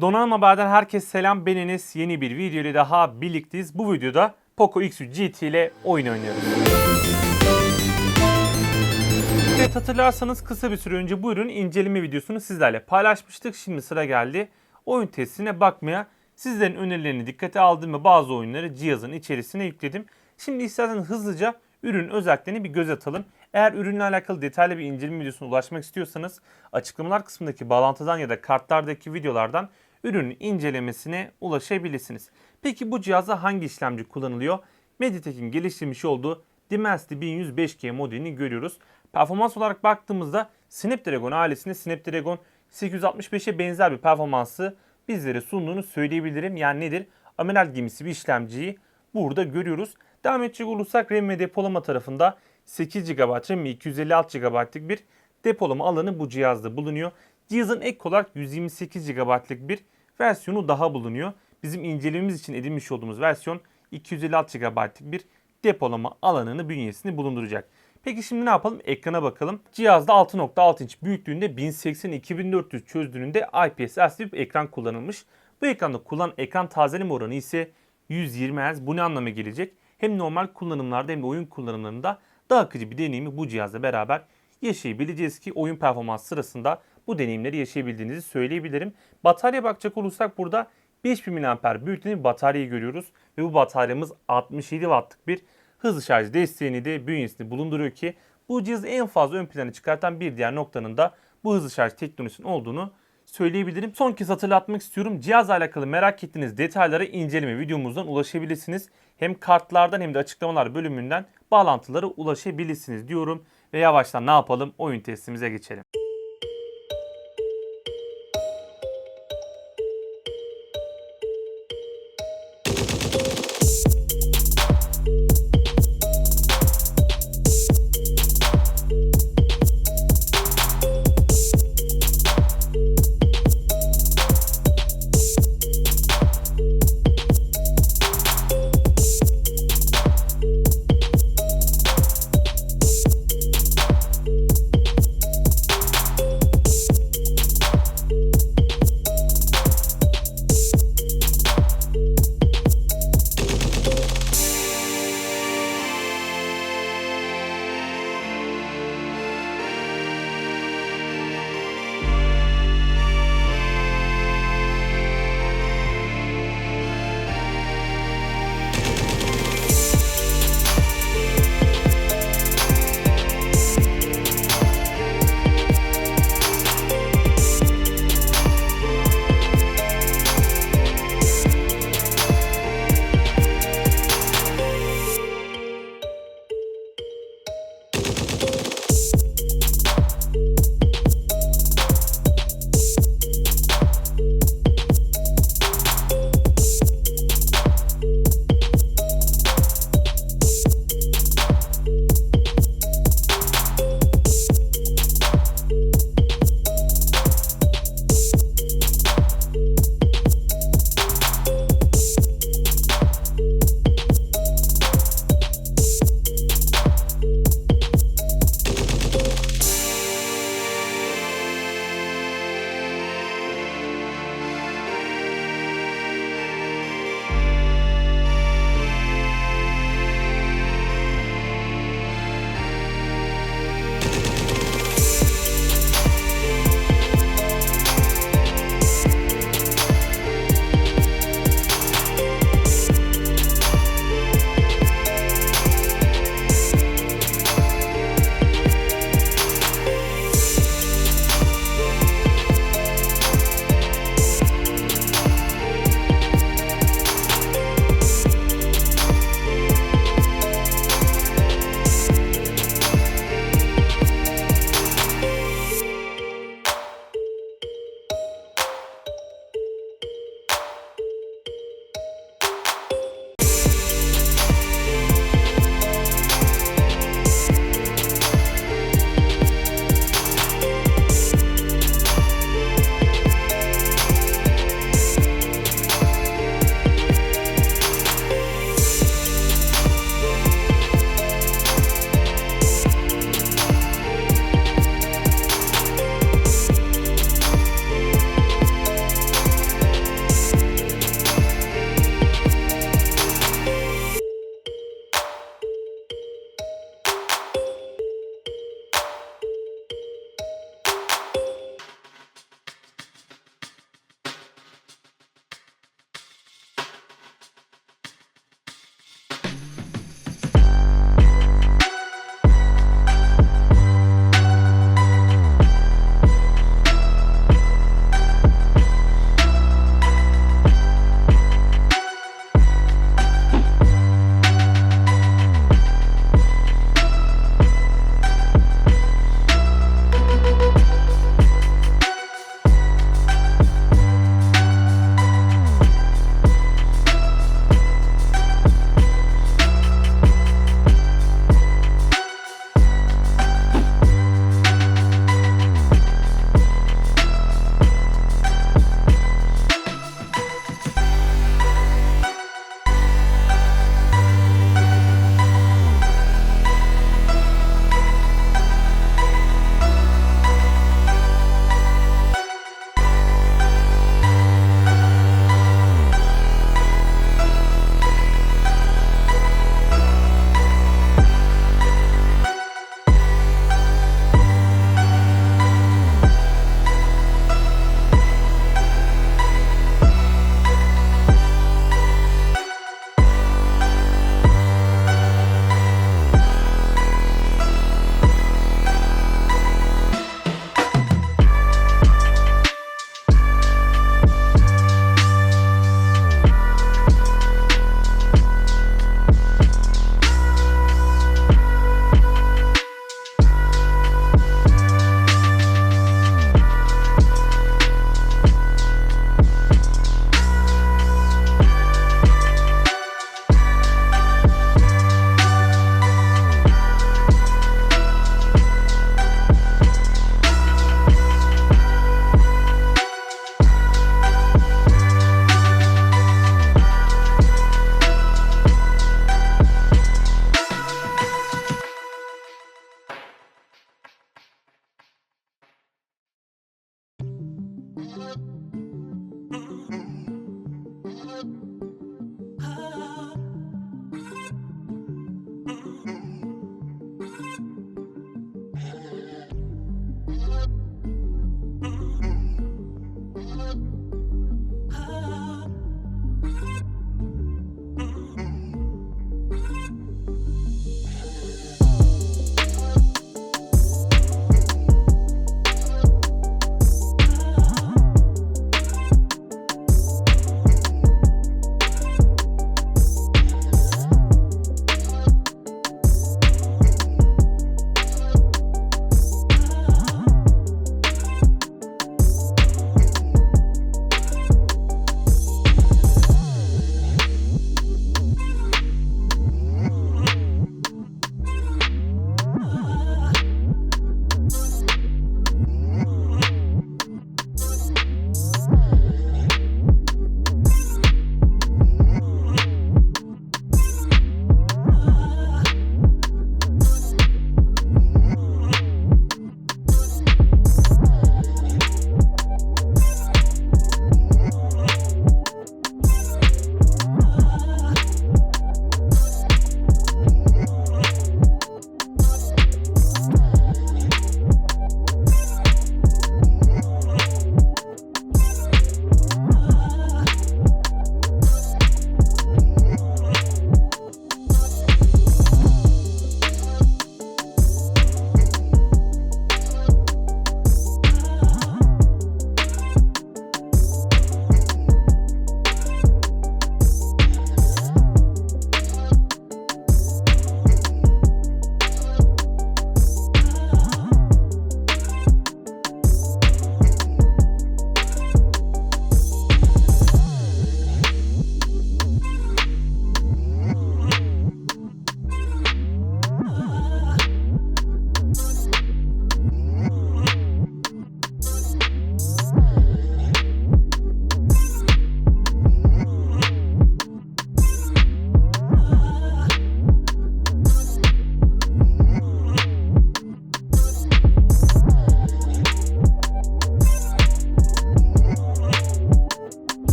Donanım Haber'den herkese selam. Ben Enes. Yeni bir video ile daha birlikteyiz. Bu videoda Poco X3 GT ile oyun oynuyoruz. Evet hatırlarsanız kısa bir süre önce bu ürün inceleme videosunu sizlerle paylaşmıştık. Şimdi sıra geldi oyun testine bakmaya. Sizlerin önerilerini dikkate aldım ve bazı oyunları cihazın içerisine yükledim. Şimdi isterseniz hızlıca ürün özelliklerini bir göz atalım. Eğer ürünle alakalı detaylı bir inceleme videosuna ulaşmak istiyorsanız açıklamalar kısmındaki bağlantıdan ya da kartlardaki videolardan ürünün incelemesine ulaşabilirsiniz. Peki bu cihazda hangi işlemci kullanılıyor? Mediatek'in geliştirmiş olduğu Dimensity 1105G modelini görüyoruz. Performans olarak baktığımızda Snapdragon ailesinde Snapdragon 865'e benzer bir performansı bizlere sunduğunu söyleyebilirim. Yani nedir? Amiral gemisi bir işlemciyi burada görüyoruz. Devam edecek olursak RAM ve depolama tarafında 8 GB RAM ve 256 GB'lık bir depolama alanı bu cihazda bulunuyor. Cihazın ek olarak 128 GB'lık bir versiyonu daha bulunuyor. Bizim incelememiz için edinmiş olduğumuz versiyon 256 GB'lık bir depolama alanını bünyesinde bulunduracak. Peki şimdi ne yapalım? Ekrana bakalım. Cihazda 6.6 inç büyüklüğünde 1080-2400 çözünürlüğünde IPS LCD bir ekran kullanılmış. Bu ekranda kullanılan ekran tazeleme oranı ise 120 Hz. Bu ne anlama gelecek? Hem normal kullanımlarda hem de oyun kullanımlarında daha akıcı bir deneyimi bu cihazla beraber yaşayabileceğiz ki oyun performans sırasında bu deneyimleri yaşayabildiğinizi söyleyebilirim. Batarya bakacak olursak burada 5000 mAh büyüklüğünde bir bataryayı görüyoruz ve bu bataryamız 67 wattlık bir hızlı şarj desteğini de bünyesinde bulunduruyor ki bu cihazı en fazla ön plana çıkartan bir diğer noktanın da bu hızlı şarj teknolojisinin olduğunu söyleyebilirim. Son kez hatırlatmak istiyorum. Cihazla alakalı merak ettiğiniz detaylara inceleme videomuzdan ulaşabilirsiniz. Hem kartlardan hem de açıklamalar bölümünden bağlantılara ulaşabilirsiniz diyorum. Ve yavaştan ne yapalım? Oyun testimize geçelim.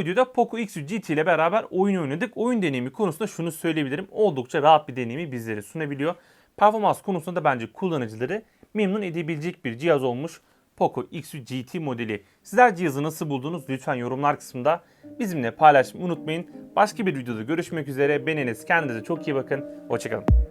Bu videoda Poco X3 GT ile beraber oyun oynadık. Oyun deneyimi konusunda şunu söyleyebilirim. Oldukça rahat bir deneyimi bizlere sunabiliyor. Performans konusunda da bence kullanıcıları memnun edebilecek bir cihaz olmuş. Poco X3 GT modeli. Sizler cihazı nasıl buldunuz? Lütfen yorumlar kısmında bizimle paylaşmayı unutmayın. Başka bir videoda görüşmek üzere. Ben Enes. Kendinize çok iyi bakın. Hoşçakalın.